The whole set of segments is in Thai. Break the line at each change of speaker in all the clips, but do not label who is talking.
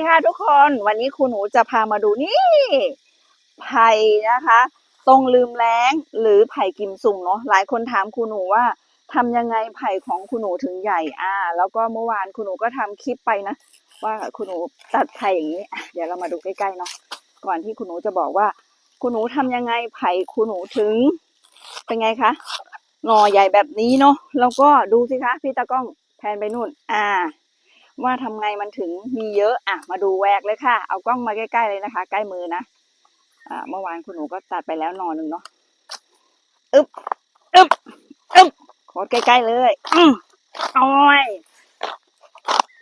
สวัสดีค่ะทุกคนวันนี้ครูหนูจะพามาดูนี่ไผ่นะคะตรงลืมแล้งหรือไผ่กิมซุงเนาะหลายคนถามครูหนูว่าทำยังไงไผ่ของครูหนูถึงใหญ่อ่า แล้วก็เมื่อวานครูหนูก็ทำคลิปไปนะ ว่าครูหนูตัดไผ่อย่างนี้ เดี๋ยวเรามาดูใกล้ๆเนาะก่อนที่ครูหนูจะบอกว่าครูหนูทำยังไงไผ่ครูหนูถึง เป็นไงคะหน่อใหญ่แบบนี้เนาะแล้วก็ดูสิคะพี่ตากล้องแพนไปนู่น อ่า ว่าทำไงมันถึงมีเยอะอะมาดูแวกเลยค่ะ เอากล้องมาใกล้ๆเลยนะคะ ใกล้มือนะอ่าเมื่อวานคุณหนูก็ตัดไปแล้วหนอหนึ่งเนาะอึบอึบอึบโคตรใกล้ๆเลยอืมอ้อย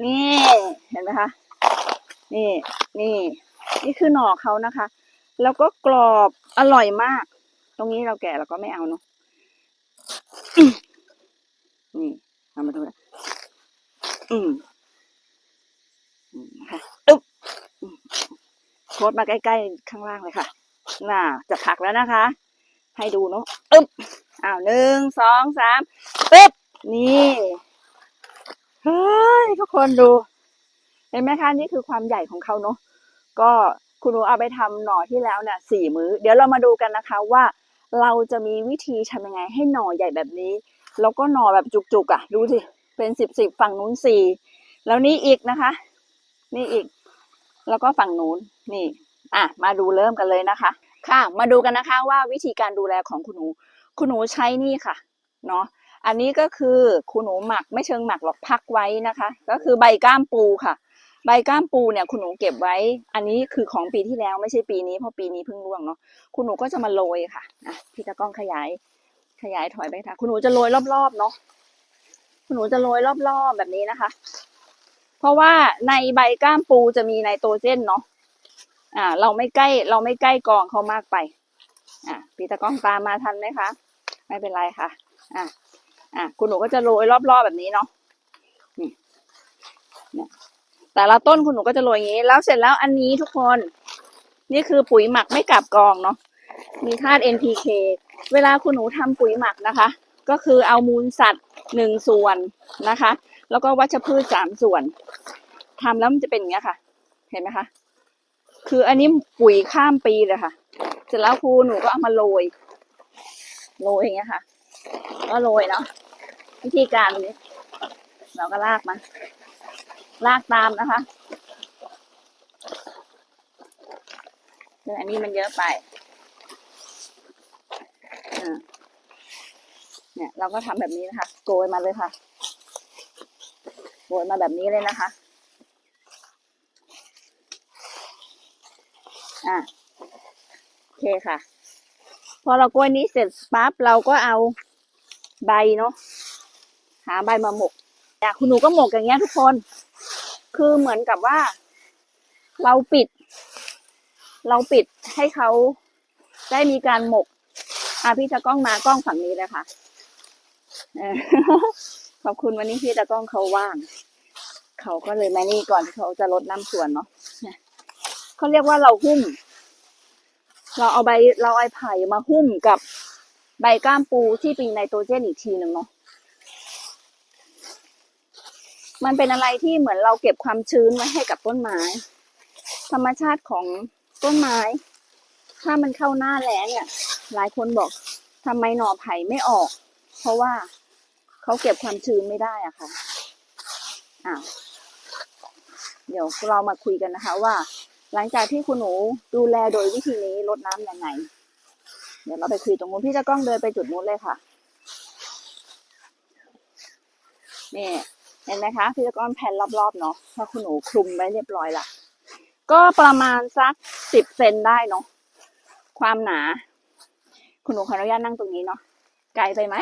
นี่เห็นไหมคะนี่นี่ นี่คือหน่อเขานะคะ แล้วก็กรอบอร่อยมาก ตรงนี้เราแก่เราก็ไม่เอาเนาะนี่เอามาดูนะอืม อืมค่ะอึ๊บอืม โคตมาใกล้ๆข้างล่างเลยค่ะน่าจะผักแล้วนะคะ ให้ดูเนาะอึ๊บอ้าวหนึ่งสองสามปึ๊บนี่เฮ้ยทุกคนดู เห็นไหมคะนี่คือความใหญ่ของเขาเนาะก็คุณหนูเอาไปทำหน่อที่แล้วเนี่ยสี่มื้อ เดี๋ยวเรามาดูกันนะคะว่า เราจะมีวิธีทำยังไงให้หน่อใหญ่แบบนี้ แล้วก็หน่อแบบจุกๆอะ ดูสิเป็นสิบสิบฝั่งนู้นสี่แล้วนี่อีกนะคะ นี่อีก แล้วก็ฝั่งนู้นนี่อะมาดูเริ่มกันเลยนะคะ ค่ะ มาดูกันนะคะว่าวิธีการดูแลของคุณหนู คุณหนูใช้นี่ค่ะเนาะอันนี้ก็คือคุณหนูหมักไม่เชิงหมักหรอกพักไว้นะคะ ก็คือใบก้ามปูค่ะ ใบก้ามปูเนี่ยคุณหนูเก็บไว้ อันนี้คือของปีที่แล้วไม่ใช่ปีนี้เพราะปีนี้เพิ่งร่วงเนาะคุณหนูก็จะมาโรยค่ะอะพี่ตะก้องขยาย ขยายถอยไปค่ะ คุณหนูจะโรยรอบๆเนาะคุณหนูจะโรยรอบๆแบบนี้นะคะ เพราะว่าในใบก้ามปูจะมีไนโตรเจนเนาะอ่า เราไม่ใกล้ เราไม่ใกล้กองเขามากไป อ่าพี่ตะกล้องตามมาทันไหมคะ ไม่เป็นไรค่ะ อ่าอ่าคุณหนูก็จะโรยรอบๆแบบนี้เนาะนี่เนี่ยแต่ละต้นคุณหนูก็จะโรยอย่างนี้ แล้วเสร็จแล้วอันนี้ทุกคน นี่คือปุ๋ยหมักไม่กลับกองเนาะมีธาตุ NPK เวลาคุณหนูทำปุ๋ยหมักนะคะ ก็คือเอามูลสัตว์หนึ่งส่วนนะคะ แล้วก็วัชพืชสามส่วนทำแล้วมันจะเป็นอย่างเงี้ยค่ะ เห็นไหมคะ คืออันนี้ปุ๋ยข้ามปีเลยค่ะ เสร็จแล้วครูหนูก็เอามาโรย โรยอย่างเงี้ยค่ะ ก็โรยเนาะ วิธีการนี้ เราก็ลากมันลากตามนะคะคืออันนี้มันเยอะไปอ่าเนี่ยเราก็ทำแบบนี้นะคะ โกยมาเลยค่ะ โกยมาแบบนี้เลยนะคะ อะโอเคค่ะ พอเรากล้วยนี้เสร็จปั๊บเราก็เอาใบเนาะหาใบมาหมกอยากคุณหนูก็หมกอย่างเงี้ยทุกคน คือเหมือนกับว่า เราปิด เราปิดให้เขาได้มีการหมกอะพี่ตะกล้องมากล้องฝั่งนี้เลยค่ะ ออขอบคุณวันนี้พี่ตะกล้องเขาว่าง เขาก็เลยมานี่ก่อนที่เขาจะลดน้ำสวนเนาะเขาเรียกว่าเราหุ้ม เราเอาใบเราเอไผ่มาหุ้มกับใบก้ามปูที่มีไนโตรเจนอีกทีหนึ่งเนาะมันเป็นอะไรที่เหมือนเราเก็บความชื้นไว้ให้กับต้นไม้ ธรรมชาติของต้นไม้ ถ้ามันเข้าหน้าแล้งอะหลายคนบอกทำไมหน่อไผ่ไม่ออก เพราะว่า เขาเก็บความชื้นไม่ได้อะค่ะอ้าวเดี๋ยวเรามาคุยกันนะคะ ว่า หลังจากที่คุณหนูดูแลโดยวิธีนี้ลดน้ำยังไง เดี๋ยวเราไปคุยตรงนู้นพี่จะกล้องเดินไปจุดนู้นเลยค่ะนี่เห็นไหมคะพี่จะกล้องแผ่นรอบๆเนาะพราคุณหนูคลุมไว้เรียบร้อยละก็ประมาณสักสิบเซนได้เนาะความหนา คุณหนูขออนุญาตนั่งตรงนี้เนาะไกลไปไหม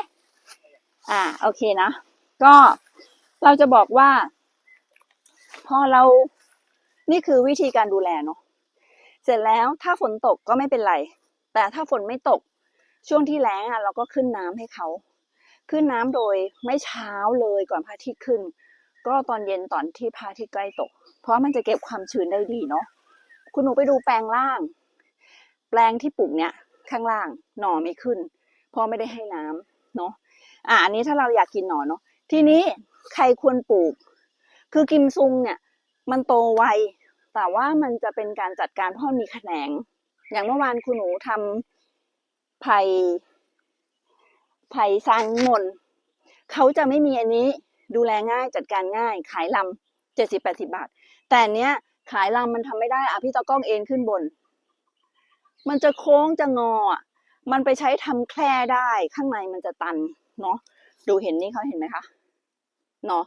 อ่า โอเคนะ ก็เราจะบอกว่า พอเรา นี่คือวิธีการดูแลเนาะ เสร็จแล้วถ้าฝนตกก็ไม่เป็นไร แต่ถ้าฝนไม่ตก ช่วงที่แล้งอะ เราก็ขึ้นน้ำให้เขา ขึ้นน้ำโดยไม่เช้าเลยก่อนพระอาทิตย์ขึ้น ก็ตอนเย็นตอนที่พระอาทิตย์ใกล้ตก เพราะมันจะเก็บความชื้นได้ดีเนาะ คุณหนูไปดูแปลงล่าง แปลงที่ปลูกเนี่ยข้างล่างหน่อไม่ขึ้นเพราะไม่ได้ให้น้ำเนาะ อะอันนี้ถ้าเราอยากกินหน่อเนาะทีนี้ใครควรปลูก คือกิมซุงเนี่ย มันโตไวแต่ว่ามันจะเป็นการจัดการเพราะมีแขนง อย่างเมื่อวานคุณหนูทำไผ่ไผ่ซางมนเขาจะไม่มีอันนี้ดูแลง่ายจัดการง่าย ขายลำเจ็ดสิบแปดสิบาท แต่เนี้ยขายลำมันทำไม่ได้อะพี่ตะก้องเอ็นขึ้นบน มันจะโค้งจะงอ มันไปใช้ทำแคร่ได้ข้างในมันจะตัน เนาะดูเห็นนี่เขาเห็นไหมคะเนาะ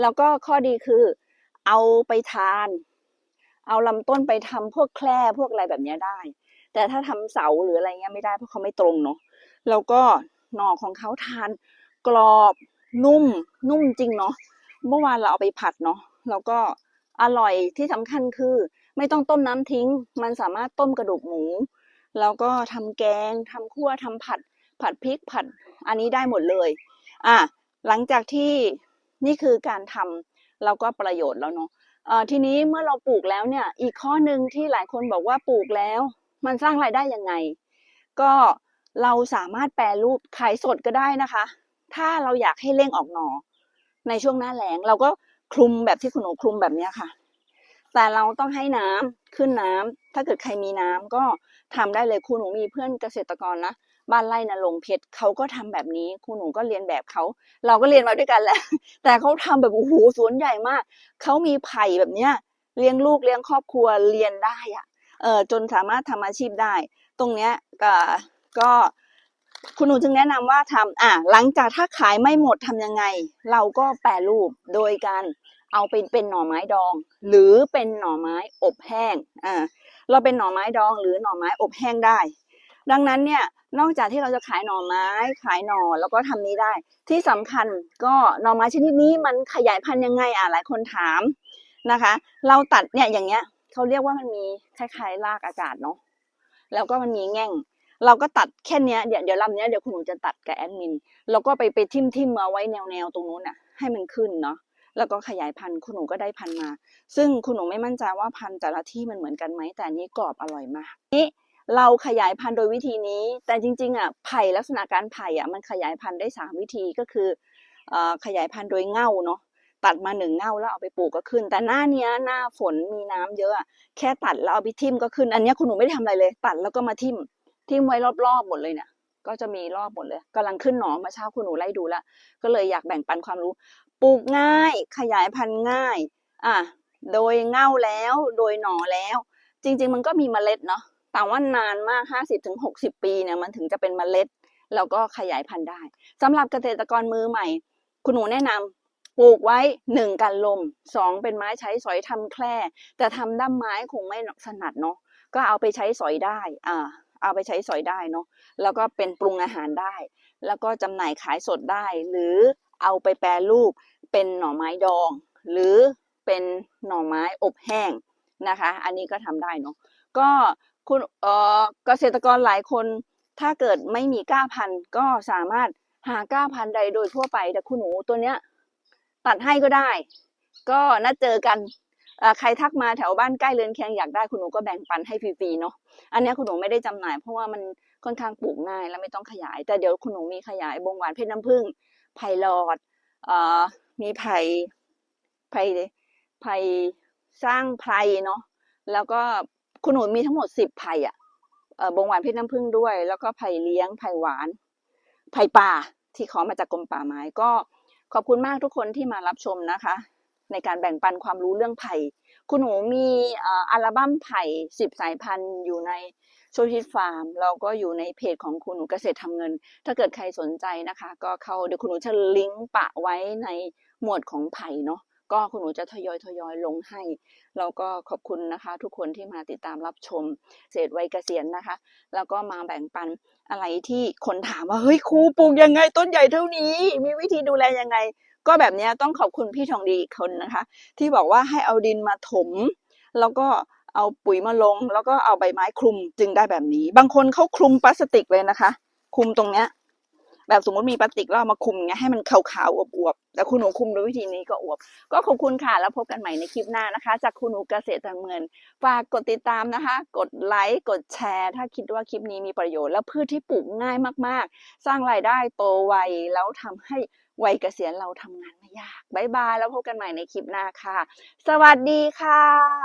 แล้วก็ข้อดีคือเอาไปทาน เอาลำต้นไปทำพวกแคร่พวกอะไรแบบนี้ได้ แต่ถ้าทำเสาหรืออะไรเงี้ยไม่ได้เพราะเขาไม่ตรงเนาะแล้วก็หน่อของเขาทานกรอบนุ่มนุ่มจริงเนาะเมื่อวานเราเอาไปผัดเนาะแล้วก็อร่อยที่สำคัญคือ ไม่ต้องต้มน้ำทิ้ง มันสามารถต้มกระดูกหมู แล้วก็ทำแกงทำคั่วทำผัด ผัดพริกผัด อันนี้ได้หมดเลยอะหลังจากที่นี่คือการทำเราก็ประโยชน์แล้วเนาะอ่อทีนี้เมื่อเราปลูกแล้วเนี่ยอีกข้อหนึ่งที่หลายคนบอกว่าปลูกแล้ว มันสร้างรายได้ยังไง ก็เราสามารถแปรรูปขายสดก็ได้นะคะ ถ้าเราอยากให้เร่งออกหน่อในช่วงหน้าแล้งเราก็คลุมแบบที่คุณหนูคลุมแบบนี้ค่ะ แต่เราต้องให้น้ำขึ้นน้ำถ้าเกิดใครมีน้ำก็ทำได้เลยคุณหนูมีเพื่อนเกษตรกรนะ บ้านไร่นรงเพชรเขาก็ทำแบบนี้คุณหนูก็เรียนแบบเขา เราก็เรียนมาด้วยกันแหละ แต่เขาทำแบบโอ้โหสวนใหญ่มากเขามีไผ่แบบเนี้ยเลี้ยงลูกเลี้ยงครอบครัวเรียนได้อะเออจนสามารถทำอาชีพได้ ตรงเนี้ยก็ก็คุณหนูจึงแนะนำว่าทำอะหลังจากถ้าขายไม่หมดทำยังไง เราก็แปรรูปโดยการเอาเป็นเป็นหน่อไม้ดอง หรือเป็นหน่อไม้อบแห้งอ่าเราเป็นหน่อไม้ดองหรือหน่อไม้อบแห้งได้ ดังนั้นเนี่ยนอกจากที่เราจะขายหน่อไม้ขายหน่อแล้วก็ทำนี้ได้ ที่สำคัญก็หน่อไม้ชนิดนี้มันขยายพันธุ์ยังไงอะหลายคนถามนะคะ เราตัดเนี่ยอย่างเงี้ยเขาเรียกว่ามันมีคล้ายๆรากอากาศเนาะแล้วก็มันมีแง่ง เราก็ตัดแค่เนี้ยเดี๋ยวเดี๋ยวลำเนี้ยเดี๋ยวคุณหนูจะตัดกับแอดมินแล้วก็ไปไปทิมทิมมาไว้แนวแนวๆตรงนู้นน่ะให้มันขึ้นเนาะแล้วก็ขยายพันธุ์คุณหนูก็ได้พันธุ์มา ซึ่งคุณหนูไม่มั่นใจว่าพันธุ์แต่ละที่มันเหมือนกันไหมแต่นนี้กรอบอร่อยมากนี่ เราขยายพันธุ์โดยวิธีนี้ แต่จริงๆอะไผ่ลักษณะการไผ่อะมันขยายพันธุ์ได้สามวิธีก็คืออขยายพันธุ์โดยเง่าเนาะตัดมาหนึ่งเง่าแล้วเอาไปปลูกก็ขึ้น แต่หน้าเนี้ยหน้าฝนมีน้ำเยอะ แค่ตัดแล้วเอาไปทิ่มก็ขึ้น อันนี้คุณหนูไม่ได้ทำอะไรเลย ตัดแล้วก็มาทิ่มทิ่มไว้รอบๆหมดเลยเนี่ยก็จะมีรอบหมดเลยกำลังขึ้นหนอมาเช้าคุณหนูไล่ดูแล้วก็เลยอยากแบ่งปันความรู้ ปลูกง่าย ขยายพันธุ์ง่าย อะโดยเง่าแล้วโดยหน่อแล้ว จริง ๆ มันก็มีเมล็ดเนาะ แต่ว่านานมาก 50ถึง60 ปีเนี่ยมันถึงจะเป็นเมล็ด แล้วก็ขยายพันธุ์ได้สำหรับเกษตรกรมือใหม่ คุณหนูแนะนำปลูกไว้หนึ่งกันลมสองเป็นไม้ใช้สอยทำแคร่แต่ทำด้ามไม้คงไม่ถนัดเนาะก็เอาไปใช้สอยได้อ่าเอาไปใช้สอยได้เนาะแล้วก็เป็นปรุงอาหารได้ แล้วก็จำหน่ายขายสดได้ หรือเอาไปแปรรูปเป็นหน่อไม้ดอง หรือเป็นหน่อไม้อบแห้งนะคะ อันนี้ก็ทำได้เนาะก็ คุณเออเกษตรกรหลายคน ถ้าเกิดไม่มีก้าพันก็สามารถหาก้าพันใดโดยทั่วไป แต่คุณหนูตัวเนี้ย ตัดให้ก็ได้ ก็นัดเจอกันใครทักมาแถวบ้านใกล้เรือนเคียงอยากได้คุณหนูก็แบ่งปันให้ฟรีๆเนาะอันนี้คุณหนูไม่ได้จำหน่าย เพราะว่ามันค่อนข้างปลูกง่ายและไม่ต้องขยาย แต่เดี๋ยวคุณหนูมีขยายบงหวานเพชรน้ำผึ้งไผ่หลอดอมีไผ่ไผ่ไผ่สร้างไพรเนาะแล้วก็ คุณหนูมีทั้งหมดสิบไผ่อะเอ่อบงหวานเพชรน้ำผึ้งด้วย แล้วก็ไผ่เลี้ยงไผ่หวาน ไผ่ป่าที่ขอมาจากกรมป่าไม้ก็ขอบคุณมากทุกคนที่มารับชมนะคะ ในการแบ่งปันความรู้เรื่องไผ่คุณหนูมีอัลบั้มไผ่สิบสายพันธุ์อยู่ในโซชิตฟาร์มแล้วก็อยู่ในเพจของคุณหนูเกษตรทำเงิน ถ้าเกิดใครสนใจนะคะ ก็เข้าเดี๋ยวคุณหนูจะลิงก์ปะไว้ในหมวดของไผ่เนาะ ก็คุณหนูจะทยอยทยอยลงให้ แล้วก็ขอบคุณนะคะ ทุกคนที่มาติดตามรับชมเศษวัยเกษียณนะคะ แล้วก็มาแบ่งปันอะไรที่คนถามว่า เฮ้ยครูปลูกยังไงต้นใหญ่เท่านี้ มีวิธีดูแลยังไง ก็แบบนี้ต้องขอบคุณพี่ทองดีอีกคนนะคะ ที่บอกว่าให้เอาดินมาถม แล้วก็เอาปุ๋ยมาลง แล้วก็เอาใบไม้คลุมจึงได้แบบนี้ บางคนเขาคลุมพลาสติกเลยนะคะ คลุมตรงเนี้ย แบบสมมติมีพลาสติกแล้วเอามาคุมอย่างเงี้ยให้มันขาวๆอวบๆแต่คุณหนูคุมด้วยวิธีนี้ก็อวบ ก็ขอบคุณค่ะแล้วพบกันใหม่ในคลิปหน้านะคะ จากคุณหนูเกษตรทางเงินฝากกดติดตามนะคะ กดไลค์กดแชร์ ถ้าคิดว่าคลิปนี้มีประโยชน์แล้วพืชที่ปลูกง่ายมากๆ สร้างรายได้โตไวแล้วทำให้วัยเกษียณเราทำงานไม่ยากบายบายแล้วพบกันใหม่ในคลิปหน้าค่ะ สวัสดีค่ะ